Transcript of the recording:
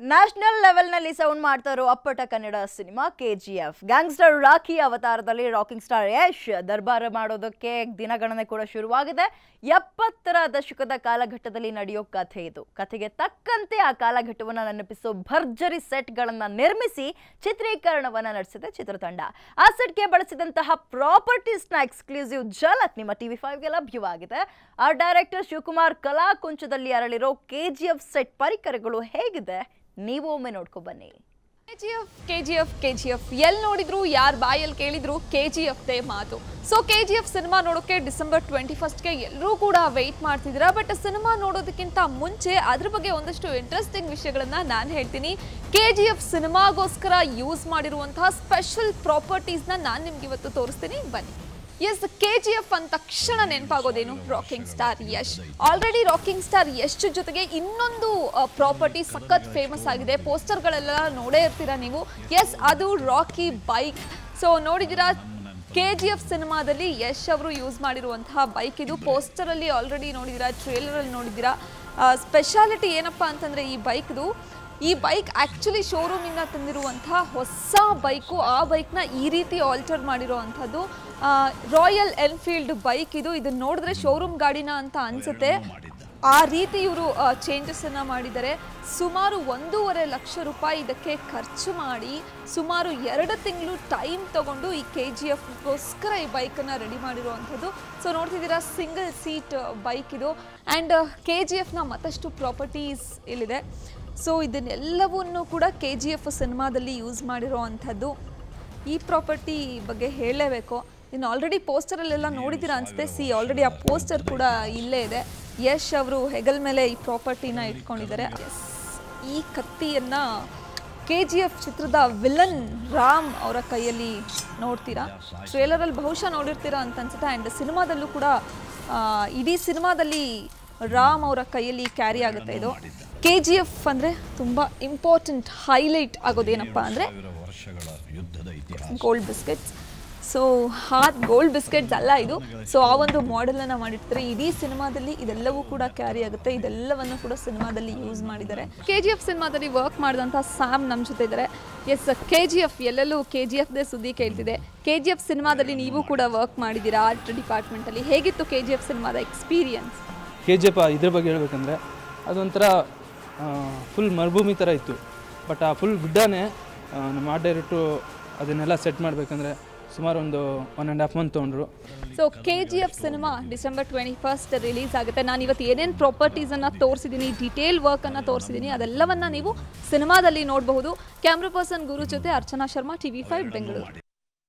National ಲೆವೆಲ್ನಲ್ಲಿ sound ಮಾಡ್ತಾ ಅಪ್ಪಟ Kannada cinema K G F gangster Rocky ಅವತಾರದಲ್ಲಿ ರಾಕಿಂಗ್ ಸ್ಟಾರ್ ಯಶ್ ದರ್ಬಾರ ಮಾಡೋದಕ್ಕೆ ದಿನಗಣನೆ ಕೂಡ ಶುರುವಾಗಿದೆ. ಎಪ್ಪತ್ತರ ದಶಕದ ಕಾಲಘಟ್ಟದಲ್ಲಿ ನಡೆಯೋ ಕಥೆ ಇದು. ಕಥೆಗೆ ತಕ್ಕಂತೆ ಆ ಕಾಲಘಟ್ಟವನ್ನು ನೆನಪಿಸೋ ಭರ್ಜರಿ ಸೆಟ್ಗಳನ್ನು ನಿರ್ಮಿಸಿ ಚಿತ್ರೀಕರಣವನ್ನು ನಡೆಸಿದೆ ಚಿತ್ರತಂಡ. ಆ ಸೆಟ್ಗೆ ಬಳಸಿದಂತಹ ಪ್ರಾಪರ್ಟೀಸ್ನ ಎಕ್ಸ್ಕ್ಲೂಸಿವ್ ಝಲಕ್ ನಿಮ್ಮ ಟಿವಿ ಫೈವ್ಗೆ ಲಭ್ಯವಾಗಿದೆ. ಆ ಡೈರೆಕ್ಟರ್ ಶಿವಕುಮಾರ್ ಕಲಾಕುಂಚದಲ್ಲಿ ಅರಳಿರೋ ಕೆ ಜಿ ಎಫ್ ಸೆಟ್ ಪರಿಕರಗಳು ಹೇಗಿದೆ? ನೀವು ಒಮ್ಮೆ ನೋಡ್ಕೊ ಬನ್ನಿ. KGF KGF KGF. ಎಲ್ಲಿ ನೋಡಿದ್ರು, ಯಾರ ಬಾಯಲ್ಲಿ ಕೇಳಿದ್ರು, ಕೆಜಿಎಫ್ ದೇ ಮಾತು. ಸೊ ಕೆಜಿಎಫ್ ಸಿನಿಮಾ ನೋಡೋಕೆ ಡಿಸೆಂಬರ್ ಟ್ವೆಂಟಿ ಫಸ್ಟ್ಗೆ ಎಲ್ಲರೂ ಕೂಡ ವೆಯ್ಟ್ ಮಾಡ್ತಿದ್ದೀರಾ. ಬಟ್ ಸಿನಿಮಾ ನೋಡೋದಕ್ಕಿಂತ ಮುಂಚೆ ಅದ್ರ ಬಗ್ಗೆ ಒಂದಷ್ಟು ಇಂಟ್ರೆಸ್ಟಿಂಗ್ ವಿಷಯಗಳನ್ನು ನಾನು ಹೇಳ್ತೀನಿ. ಕೆಜಿಎಫ್ ಸಿನಿಮಾಗೋಸ್ಕರ ಯೂಸ್ ಮಾಡಿರುವಂತಹ ಸ್ಪೆಷಲ್ ಪ್ರಾಪರ್ಟೀಸ್ನ ನಾನು ನಿಮ್ಗೆ ಇವತ್ತು ತೋರಿಸ್ತೀನಿ. ಬನ್ನಿ. ಎಸ್ ಕೆ ಜಿ ಎಫ್ ಅಂದ ತಕ್ಷಣ ನೆನಪಾಗೋದೇನು? Rocking star Yash already rocking star Yash ಜೊತೆಗೆ ಇನ್ನೊಂದು ಪ್ರಾಪರ್ಟಿ ಸಖತ್ ಫೇಮಸ್ ಆಗಿದೆ. ಪೋಸ್ಟರ್ಗಳೆಲ್ಲ ನೋಡೇ ಇರ್ತೀರಾ ನೀವು? ಎಸ್ ಅದು ರಾಕಿ ಬೈಕ್ ಸೊ ನೋಡಿದಿರಾ ಕೆ ಜಿ ಎಫ್ ಸಿನಿಮಾದಲ್ಲಿ ಯಶ್ ಅವರು ಯೂಸ್ ಮಾಡಿರುವಂತಹ ಬೈಕ್ ಇದು. ಪೋಸ್ಟರಲ್ಲಿ ಆಲ್ರೆಡಿ ನೋಡಿದಿರಾ ಟ್ರೇಲರಲ್ಲಿ ನೋಡಿದ್ದೀರಾ? ಸ್ಪೆಷಾಲಿಟಿ ಏನಪ್ಪ ಅಂತಂದರೆ ಈ ಬೈಕ್ದು ಈ ಬೈಕ್ ಆ್ಯಕ್ಚುಲಿ ಶೋರೂಮಿಂದ ತಂದಿರುವಂತಹ ಹೊಸ ಬೈಕು ಆ ಬೈಕ್ನ ಈ ರೀತಿ ಆಲ್ಟರ್ ಮಾಡಿರೋ ಅಂಥದ್ದು ರಾಯಲ್ ಎನ್ಫೀಲ್ಡ್ ಬೈಕ್ ಇದು. ಇದನ್ನ ನೋಡಿದ್ರೆ ಶೋರೂಮ್ ಗಾಡಿನ ಅಂತ ಅನ್ಸುತ್ತೆ. ಆ ರೀತಿ ಇವರು ಚೇಂಜಸನ್ನು ಮಾಡಿದ್ದಾರೆ. ಸುಮಾರು ಒಂದೂವರೆ ಲಕ್ಷ ರೂಪಾಯಿ ಇದಕ್ಕೆ ಖರ್ಚು ಮಾಡಿ ಸುಮಾರು ಎರಡು ತಿಂಗಳು ಟೈಮ್ ತಗೊಂಡು ಈ ಕೆ ಜಿ ಎಫ್ಗೋಸ್ಕರ ಈ ಬೈಕನ್ನು ರೆಡಿ ಮಾಡಿರುವಂಥದ್ದು. ಸೊ ನೋಡ್ತಿದ್ದೀರಾ ಸಿಂಗಲ್ ಸೀಟ್ ಬೈಕ್ ಇದು. ಆ್ಯಂಡ್ ಕೆ ಜಿ ಎಫ್ನ ಮತ್ತಷ್ಟು ಪ್ರಾಪರ್ಟೀಸ್ ಇಲ್ಲಿದೆ. ಸೊ ಇದನ್ನೆಲ್ಲವನ್ನು ಕೂಡ ಕೆ ಜಿ ಎಫ್ ಸಿನಿಮಾದಲ್ಲಿ ಯೂಸ್ ಮಾಡಿರೋ ಅಂಥದ್ದು ಈ ಪ್ರಾಪರ್ಟಿ ಬಗ್ಗೆ ಹೇಳಲೇಬೇಕು. ಇನ್ನು ಆಲ್ರೆಡಿ ಪೋಸ್ಟರಲ್ಲೆಲ್ಲ ನೋಡಿದ್ದೀರಾ ಅನಿಸುತ್ತೆ. ಸಿ ಆಲ್ರೆಡಿ ಆ ಪೋಸ್ಟರ್ ಕೂಡ ಇಲ್ಲೇ ಇದೆ. ಯಶ್ ಅವರು ಹೆಗಲ್ ಮೇಲೆ ಈ ಪ್ರಾಪರ್ಟಿನ ಇಟ್ಕೊಂಡಿದ್ದಾರೆ. ಈ ಕತ್ತಿಯನ್ನು ಕೆ ಜಿ ಎಫ್ ಚಿತ್ರದ ವಿಲನ್ ರಾಮ್ ಅವರ ಕೈಯಲ್ಲಿ ನೋಡ್ತೀರಾ? ಟ್ರೇಲರಲ್ಲಿ ಬಹುಶಃ ನೋಡಿರ್ತೀರಾ ಅಂತ ಅನ್ಸುತ್ತೆ. ಆ್ಯಂಡ್ ಸಿನಿಮಾದಲ್ಲೂ ಕೂಡ ಇಡೀ ಸಿನಿಮಾದಲ್ಲಿ ರಾಮ್ ಅವರ ಕೈಯಲ್ಲಿ ಕ್ಯಾರಿ ಆಗುತ್ತೆ ಇದು. ಕೆ ಜಿ ಎಫ್ ಅಂದರೆ ತುಂಬ ಇಂಪಾರ್ಟೆಂಟ್ ಹೈಲೈಟ್ ಆಗೋದೇನಪ್ಪ ಅಂದರೆ ಗೋಲ್ಡ್ ಬಿಸ್ಕೆಟ್ಸ್ ಸೊ ಆ ಗೋಲ್ಡ್ ಬಿಸ್ಕೆಟ್ಸ್ ಅಲ್ಲ ಇದು. ಸೊ ಆ ಒಂದು ಮಾಡೆಲನ್ನು ಮಾಡಿರ್ತಾರೆ. ಇಡೀ ಸಿನಿಮಾದಲ್ಲಿ ಇದೆಲ್ಲವೂ ಕೂಡ ಕ್ಯಾರಿ ಆಗುತ್ತೆ. ಇದೆಲ್ಲವನ್ನು ಕೂಡ ಸಿನಿಮಾದಲ್ಲಿ ಯೂಸ್ ಮಾಡಿದ್ದಾರೆ. ಕೆ ಜಿ ಎಫ್ ಸಿನಿಮಾದಲ್ಲಿ ವರ್ಕ್ ಮಾಡಿದಂಥ ಸ್ಯಾಮ್ ನಮ್ಮ ಜೊತೆ ಇದ್ದಾರೆ. ಎಸ್ ಕೆ ಜಿ ಎಫ್ ಎಲ್ಲೆಲ್ಲೂ ಕೆ ಜಿ ಎಫ್ದೇ ಸುದ್ದಿ ಕೇಳ್ತಿದೆ. ಕೆ ಜಿ ಎಫ್ ಸಿನಿಮಾದಲ್ಲಿ ನೀವು ಕೂಡ ವರ್ಕ್ ಮಾಡಿದ್ದೀರಾ? ಆರ್ಟ್ ಡಿಪಾರ್ಟ್ಮೆಂಟಲ್ಲಿ ಹೇಗಿತ್ತು ಕೆ ಜಿ ಎಫ್ ಸಿನಿಮಾದ ಎಕ್ಸ್ಪೀರಿಯನ್ಸ್ ಕೆ ಜಿ ಎಫ್ ಇದ್ರ ಬಗ್ಗೆ ಹೇಳ್ಬೇಕಂದ್ರೆ ಅದೊಂಥರ ಫುಲ್ ಮರುಭೂಮಿ ಥರ ಇತ್ತು. ಬಟ್ ಆ ಫುಲ್ ಗುಡ್ಡನೇ ನಮ್ಮ ಆರ್ಟ್ ಡೈರೆಕ್ಟು ಅದನ್ನೆಲ್ಲ ಸೆಟ್ ಮಾಡಬೇಕಂದ್ರೆ ಸುಮಾರು ಒಂದು ಒನ್ ಆ್ಯಂಡ್ ಹಾಫ್ ಮಂತ್ ತೊಗೊಂಡ್ರು. So K G F cinema December twenty first release ಆಗುತ್ತೆ. ನಾನು ಇವತ್ತು ಏನೇನು ಪ್ರಾಪರ್ಟೀಸನ್ನು ತೋರಿಸಿದ್ದೀನಿ ಡಿಟೇಲ್ ವರ್ಕನ್ನು ತೋರಿಸಿದ್ದೀನಿ ಅದೆಲ್ಲವನ್ನು ನೀವು ಸಿನಿಮಾದಲ್ಲಿ ನೋಡಬಹುದು. ಕ್ಯಾಮ್ರಾ ಪರ್ಸನ್ ಗುರು ಜೊತೆ Archana Sharma T V five Bengaluru.